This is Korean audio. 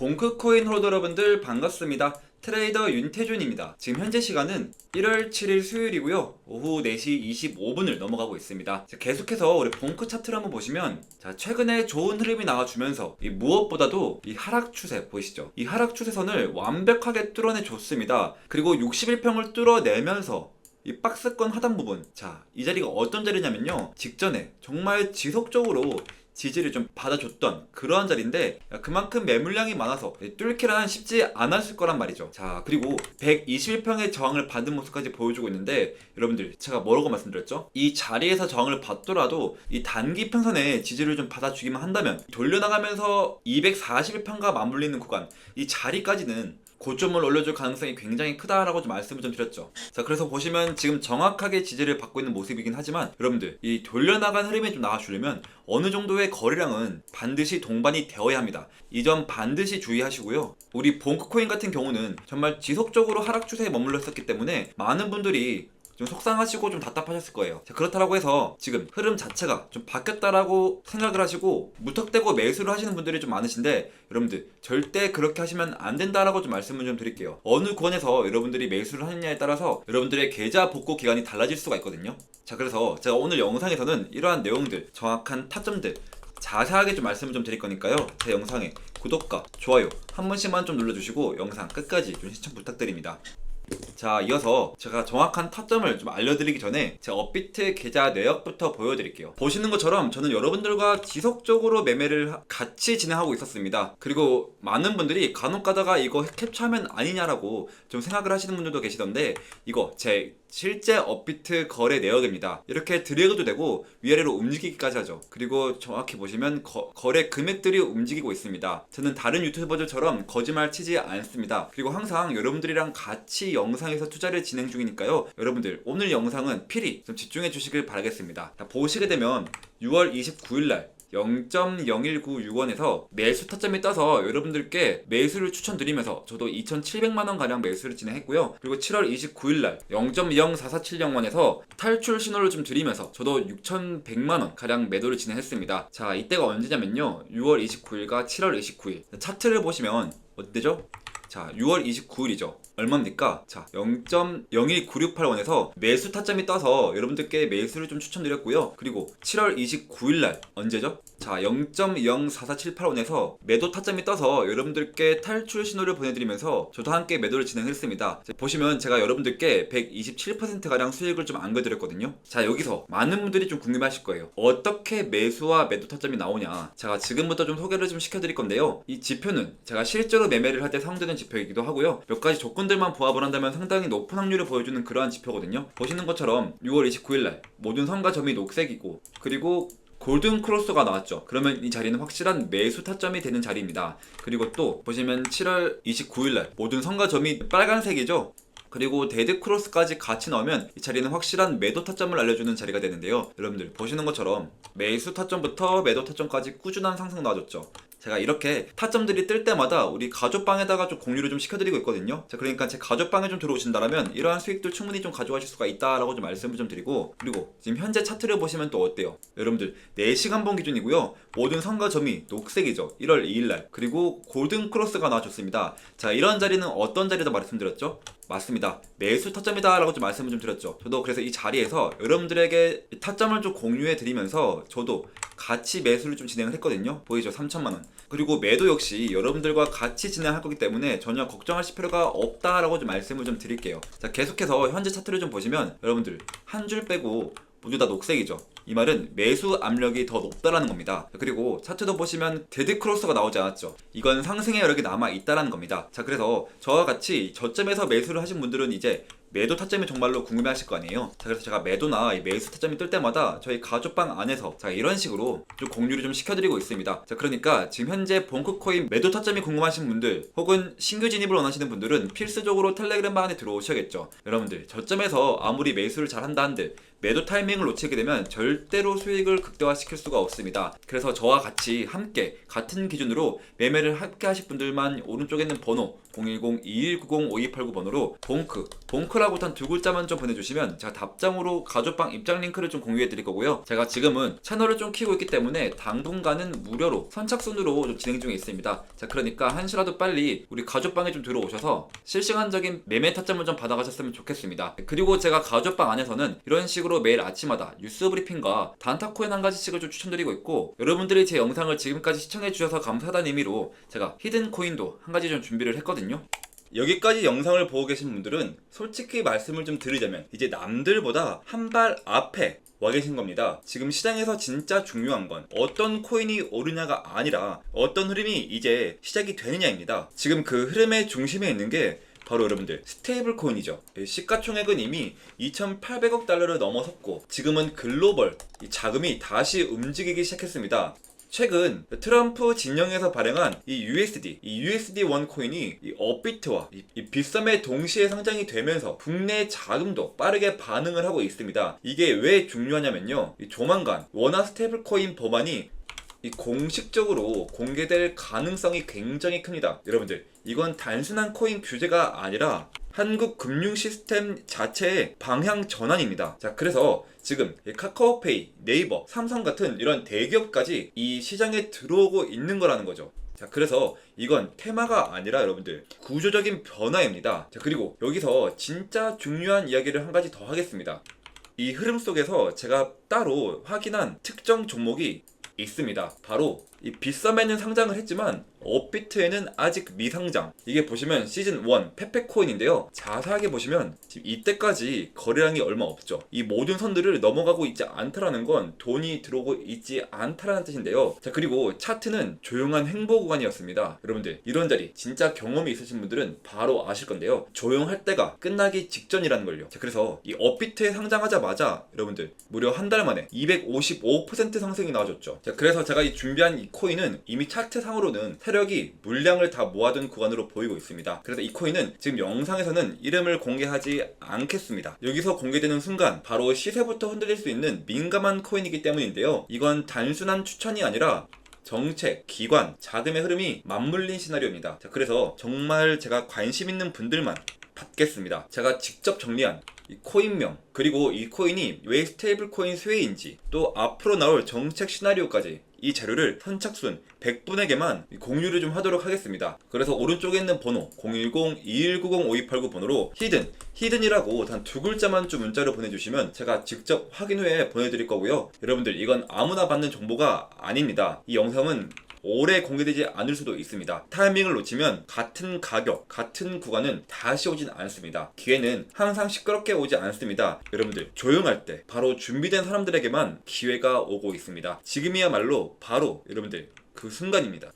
봉크코인 홀더 여러분들 반갑습니다. 트레이더 윤태준입니다. 지금 현재 시간은 1월 7일 수요일이고요. 오후 4시 25분을 넘어가고 있습니다. 자, 계속해서 우리 봉크 차트를 한번 보시면 자, 최근에 좋은 흐름이 나와주면서 이 무엇보다도 이 하락 추세 보이시죠? 이 하락 추세선을 완벽하게 뚫어내 줬습니다. 그리고 61평을 뚫어내면서 이 박스권 하단 부분 자 이 자리가 어떤 자리냐면요 직전에 정말 지속적으로 지지를 좀 받아줬던 그러한 자리인데 그만큼 매물량이 많아서 뚫기란 쉽지 않았을 거란 말이죠. 자 그리고 121평의 저항을 받은 모습까지 보여주고 있는데 여러분들 제가 뭐라고 말씀드렸죠? 이 자리에서 저항을 받더라도 이 단기 평선에 지지를 좀 받아주기만 한다면 돌려나가면서 241평과 맞물리는 구간 이 자리까지는 고점을 올려줄 가능성이 굉장히 크다라고 좀 말씀을 좀 드렸죠. 자, 그래서 보시면 지금 정확하게 지지를 받고 있는 모습이긴 하지만 여러분들 이 돌려나간 흐름이 좀 나와주려면 어느 정도의 거래량은 반드시 동반이 되어야 합니다. 이 점 반드시 주의하시고요. 우리 봉크코인 같은 경우는 정말 지속적으로 하락 추세에 머물러 있었기 때문에 많은 분들이 좀 속상하시고 좀 답답하셨을 거예요. 자, 그렇다고 해서 지금 흐름 자체가 좀 바뀌었다라고 생각을 하시고 무턱대고 매수를 하시는 분들이 좀 많으신데 여러분들 절대 그렇게 하시면 안 된다라고 좀 말씀을 좀 드릴게요. 어느 구간에서 여러분들이 매수를 하느냐에 따라서 여러분들의 계좌 복구 기간이 달라질 수가 있거든요. 자, 그래서 제가 오늘 영상에서는 이러한 내용들, 정확한 타점들 자세하게 좀 말씀을 좀 드릴 거니까요. 제 영상에 구독과 좋아요 한 번씩만 좀 눌러주시고 영상 끝까지 좀 시청 부탁드립니다. 자, 이어서 제가 정확한 타점을 좀 알려드리기 전에 제 업비트 계좌 내역부터 보여드릴게요. 보시는 것처럼 저는 여러분들과 지속적으로 매매를 하- 같이 진행하고 있었습니다. 그리고 많은 분들이 간혹 가다가 이거 캡처하면 아니냐라고 좀 생각을 하시는 분들도 계시던데 이거 제 실제 업비트 거래 내역입니다. 이렇게 드래그도 되고 위아래로 움직이기까지 하죠. 그리고 정확히 보시면 거, 거래 금액들이 움직이고 있습니다. 저는 다른 유튜버들처럼 거짓말 치지 않습니다. 그리고 항상 여러분들이랑 같이 영상에서 투자를 진행 중이니까요. 여러분들 오늘 영상은 필히 좀 집중해 주시길 바라겠습니다. 자, 보시게 되면 6월 29일 날 0.0196원에서 매수 타점이 떠서 여러분들께 매수를 추천드리면서 저도 2,700만원 가량 매수를 진행했고요. 그리고 7월 29일 날 0.04470원에서 탈출 신호를 좀 드리면서 저도 6,100만원 가량 매도를 진행했습니다. 자, 이때가 언제냐면요. 6월 29일과 7월 29일. 차트를 보시면 어때죠? 자, 6월 29일이죠. 얼마입니까? 자, 0.01968원에서 매수 타점이 떠서 여러분들께 매수를 좀 추천드렸고요. 그리고 7월 29일 날 언제죠? 자, 0.04478원에서 매도 타점이 떠서 여러분들께 탈출 신호를 보내드리면서 저도 함께 매도를 진행했습니다. 자, 보시면 제가 여러분들께 127%가량 수익을 좀 안겨드렸거든요. 자, 여기서 많은 분들이 좀 궁금해하실 거예요. 어떻게 매수와 매도 타점이 나오냐? 제가 지금부터 좀 소개를 좀 시켜드릴 건데요. 이 지표는 제가 실제로 매매를 할 때 사용되는 지표이기도 하고요. 몇 가지 조건 들만 부합을 한다면 상당히 높은 확률을 보여주는 그러한 지표거든요. 보시는 것처럼 6월 29일 날 모든 선과 점이 녹색이고 그리고 골든 크로스가 나왔죠. 그러면 이 자리는 확실한 매수 타점이 되는 자리입니다. 그리고 또 보시면 7월 29일 날 모든 선과 점이 빨간색이죠. 그리고 데드 크로스까지 같이 넣으면 이 자리는 확실한 매도 타점을 알려주는 자리가 되는데요. 여러분들 보시는 것처럼 매수 타점부터 매도 타점까지 꾸준한 상승 나와줬죠. 제가 이렇게 타점들이 뜰 때마다 우리 가족방에다가 좀 공유를 좀 시켜드리고 있거든요. 자, 그러니까 제 가족방에 좀 들어오신다면 이러한 수익들 충분히 좀 가져가실 수가 있다라고 좀 말씀을 좀 드리고 그리고 지금 현재 차트를 보시면 또 어때요? 여러분들 4시간 본 기준이고요. 모든 선과 점이 녹색이죠. 1월 2일날 그리고 골든 크로스가 나와줬습니다. 자, 이런 자리는 어떤 자리다 말씀드렸죠? 맞습니다. 매수 타점이다 라고 좀 말씀을 좀 드렸죠. 저도 그래서 이 자리에서 여러분들에게 타점을 좀 공유해 드리면서 저도 같이 매수를 좀 진행을 했거든요. 보이죠? 3천만 원. 그리고 매도 역시 여러분들과 같이 진행할 거기 때문에 전혀 걱정하실 필요가 없다라고 좀 말씀을 좀 드릴게요. 자, 계속해서 현재 차트를 좀 보시면 여러분들 한 줄 빼고 모두 다 녹색이죠. 이 말은 매수 압력이 더 높다라는 겁니다. 그리고 차트도 보시면 데드 크로스가 나오지 않았죠. 이건 상승의 여력이 남아 있다라는 겁니다. 자, 그래서 저와 같이 저점에서 매수를 하신 분들은 이제 매도 타점이 정말로 궁금해하실 거 아니에요. 자, 그래서 제가 매도나 이 매수 타점이 뜰 때마다 저희 가족방 안에서 제가 이런 식으로 좀 공유를 좀 시켜드리고 있습니다. 자, 그러니까 지금 현재 봉크코인 매도 타점이 궁금하신 분들 혹은 신규 진입을 원하시는 분들은 필수적으로 텔레그램 방 안에 들어오셔야겠죠. 여러분들 저점에서 아무리 매수를 잘 한다 한들 매도 타이밍을 놓치게 되면 절대로 수익을 극대화시킬 수가 없습니다. 그래서 저와 같이 함께 같은 기준으로 매매를 함께 하실 분들만 오른쪽에 있는 번호 010-2190-5289 번호로 봉크, 봉크라고 단 두 글자만 좀 보내주시면 제가 답장으로 가족방 입장 링크를 좀 공유해 드릴 거고요. 제가 지금은 채널을 좀 키우고 있기 때문에 당분간은 무료로 선착순으로 좀 진행 중에 있습니다. 자, 그러니까 한시라도 빨리 우리 가족방에 좀 들어오셔서 실시간적인 매매 타점을 좀 받아가셨으면 좋겠습니다. 그리고 제가 가족방 안에서는 이런 식으로 매일 아침마다 뉴스 브리핑과 단타 코인 한 가지씩을 좀 추천드리고 있고 여러분들이 제 영상을 지금까지 시청해 주셔서 감사하다는 의미로 제가 히든 코인도 한 가지 좀 준비를 했거든요. 여기까지 영상을 보고 계신 분들은 솔직히 말씀을 좀 드리자면 이제 남들보다 한 발 앞에 와 계신 겁니다. 지금 시장에서 진짜 중요한 건 어떤 코인이 오르냐가 아니라 어떤 흐름이 이제 시작이 되느냐입니다. 지금 그 흐름의 중심에 있는 게 바로 여러분들 스테이블 코인이죠. 시가총액은 이미 2,800억 달러를 넘어섰고 지금은 글로벌 이 자금이 다시 움직이기 시작했습니다. 최근 트럼프 진영에서 발행한 이 USD, 이 USD 원 코인이 이 업비트와 이, 이 빗썸에 동시에 상장이 되면서 국내 자금도 빠르게 반응을 하고 있습니다. 이게 왜 중요하냐면요. 이 조만간 원화 스테이블 코인 법안이 이 공식적으로 공개될 가능성이 굉장히 큽니다. 여러분들, 이건 단순한 코인 규제가 아니라 한국 금융 시스템 자체의 방향 전환입니다. 자, 그래서 지금 이 카카오페이, 네이버, 삼성 같은 이런 대기업까지 이 시장에 들어오고 있는 거라는 거죠. 자, 그래서 이건 테마가 아니라 여러분들 구조적인 변화입니다. 자, 그리고 여기서 진짜 중요한 이야기를 한 가지 더 하겠습니다. 이 흐름 속에서 제가 따로 확인한 특정 종목이 있습니다. 바로 이 빗썸에는 상장을 했지만 업비트에는 아직 미상장. 이게 보시면 시즌 1 페페코인인데요. 자세하게 보시면 지금 이때까지 거래량이 얼마 없죠. 이 모든 선들을 넘어가고 있지 않다라는 건 돈이 들어오고 있지 않다라는 뜻인데요. 자 그리고 차트는 조용한 행보 구간이었습니다. 여러분들 이런 자리 진짜 경험이 있으신 분들은 바로 아실 건데요. 조용할 때가 끝나기 직전이라는 걸요. 자 그래서 이 업비트에 상장하자마자 여러분들 무려 한 달 만에 255% 상승이 나와줬죠. 자 그래서 제가 이 준비한 이 코인은 이미 차트상으로는 세력이 물량을 다 모아둔 구간으로 보이고 있습니다. 그래서 이 코인은 지금 영상에서는 이름을 공개하지 않겠습니다. 여기서 공개되는 순간 바로 시세부터 흔들릴 수 있는 민감한 코인이기 때문인데요. 이건 단순한 추천이 아니라 정책, 기관, 자금의 흐름이 맞물린 시나리오입니다. 자, 그래서 정말 제가 관심 있는 분들만 받겠습니다. 제가 직접 정리한 이 코인명 그리고 이 코인이 왜 스테이블 코인 수혜인지 또 앞으로 나올 정책 시나리오까지 이 자료를 선착순 100분에게만 공유를 좀 하도록 하겠습니다. 그래서 오른쪽에 있는 번호 010-2190-5289 번호로 히든, 히든이라고 단 두 글자만 좀 문자로 보내주시면 제가 직접 확인 후에 보내드릴 거고요. 여러분들 이건 아무나 받는 정보가 아닙니다. 이 영상은 오래 공개되지 않을 수도 있습니다. 타이밍을 놓치면 같은 가격, 같은 구간은 다시 오진 않습니다. 기회는 항상 시끄럽게 오지 않습니다. 여러분들 조용할 때 바로 준비된 사람들에게만 기회가 오고 있습니다. 지금이야말로 바로 여러분들 그 순간입니다.